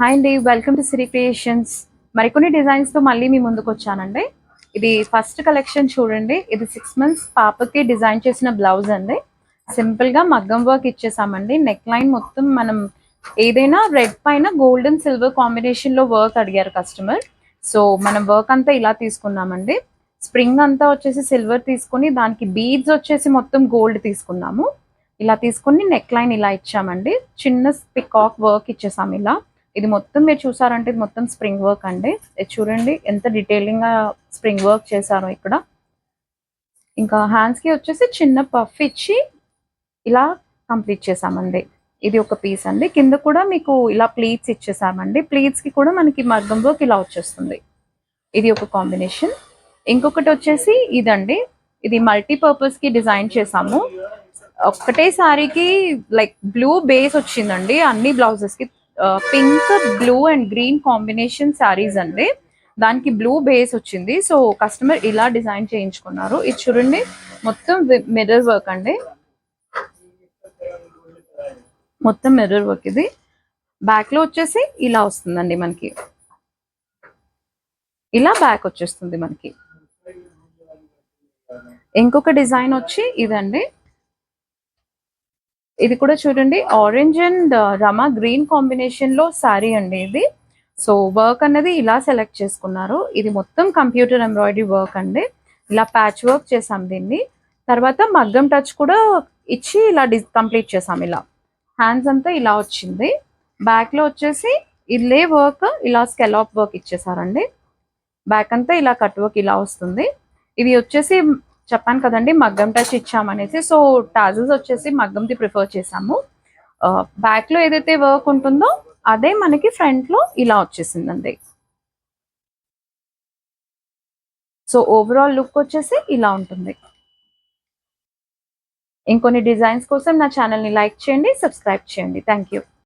Hi అండి welcome to Siri creations మరికొన్ని డిజైన్స్తో మళ్ళీ మీ ముందుకు వచ్చానండి. ఇది ఫస్ట్ కలెక్షన్ చూడండి. ఇది సిక్స్ మంత్స్ పాపకి డిజైన్ చేసిన బ్లౌజ్ అండి. సింపుల్గా మగ్గం వర్క్ ఇచ్చేసామండి. నెక్ లైన్ మొత్తం మనం ఏదైనా రెడ్ పైన గోల్డ్ అండ్ సిల్వర్ కాంబినేషన్లో వర్క్ అడిగారు కస్టమర్ సో మనం వర్క్ అంతా ఇలా తీసుకున్నామండి. స్ప్రింగ్ అంతా వచ్చేసి సిల్వర్ తీసుకుని దానికి బీడ్స్ వచ్చేసి మొత్తం గోల్డ్ తీసుకున్నాము. ఇలా తీసుకుని నెక్ లైన్ ఇలా ఇచ్చామండి. చిన్న పికాక్ వర్క్ ఇచ్చేసాము ఇలా. ఇది మొత్తం మీరు చూసారంటే ఇది మొత్తం స్ప్రింగ్ వర్క్ అండి. ఇది చూడండి ఎంత డీటెయిలింగ్గా స్ప్రింగ్ వర్క్ చేశారో ఇక్కడ. ఇంకా హ్యాండ్స్కి వచ్చేసి చిన్న పఫ్ ఇచ్చి ఇలా కంప్లీట్ చేసామండి ఇది ఒక పీస్ అండి. కింద కూడా మీకు ఇలా ప్లీట్స్ ఇచ్చేసామండి. ప్లీట్స్కి కూడా మనకి మగ్గం వర్క్ ఇలా వచ్చేస్తుంది. ఇది ఒక కాంబినేషన్ ఇంకొకటి వచ్చేసి ఇదండి. ఇది మల్టీపర్పస్కి డిజైన్ చేసాము ఒక్కటే సారీకి లైక్ బ్లూ బేస్ వచ్చిందండి. అన్ని బ్లౌజెస్కి pink blue and green combination saris అండి. దానికి బ్లూ బేస్ వచ్చింది. సో కస్టమర్ ఇలా డిజైన్ చేయించుకున్నారు. ఇది చూడండి మొత్తం మిర్రర్ వర్క్ అండి. మొత్తం మిర్రర్ వర్క్ ఇది. బ్యాక్లో వచ్చేసి ఇలా వస్తుందండి మనకి. ఇలా బ్యాక్ వచ్చేస్తుంది మనకి. ఇంకొక డిజైన్ వచ్చి ఇదండి. ఇది కూడా చూడండి. ఆరెంజ్ అండ్ రమా గ్రీన్ కాంబినేషన్లో సారీ అండి ఇది. సో వర్క్ అనేది ఇలా సెలెక్ట్ చేసుకున్నారు. ఇది మొత్తం కంప్యూటర్ ఎంబ్రాయిడరీ వర్క్ అండి. ఇలా ప్యాచ్ వర్క్ చేసాం దీన్ని. తర్వాత మగ్గం టచ్ కూడా ఇచ్చి ఇలా కంప్లీట్ చేసాం ఇలా. హ్యాండ్స్ అంతా ఇలా వచ్చింది. బ్యాక్లో వచ్చేసి ఇల్లే వర్క్ ఇలా స్కెలాప్ వర్క్ ఇచ్చేసారండి. బ్యాక్ అంతా ఇలా కట్ వర్క్ ఇలా వస్తుంది. ఇది వచ్చేసి చెప్పాను కదండి మగ్గం టచ్ ఇచ్చామనేసి. సో టాజల్స్ వచ్చేసి మగ్గంది ప్రిఫర్ చేసాము బ్యాక్లో ఏదైతే వర్క్ ఉంటుందో అదే మనకి ఫ్రంట్లో ఇలా వచ్చేసిందండి. సో ఓవరాల్ లుక్ వచ్చేసి ఇలా ఉంటుంది. ఇంకొన్ని డిజైన్స్ కోసం నా ఛానల్ని లైక్ చేయండి సబ్స్క్రైబ్ చేయండి. Thank you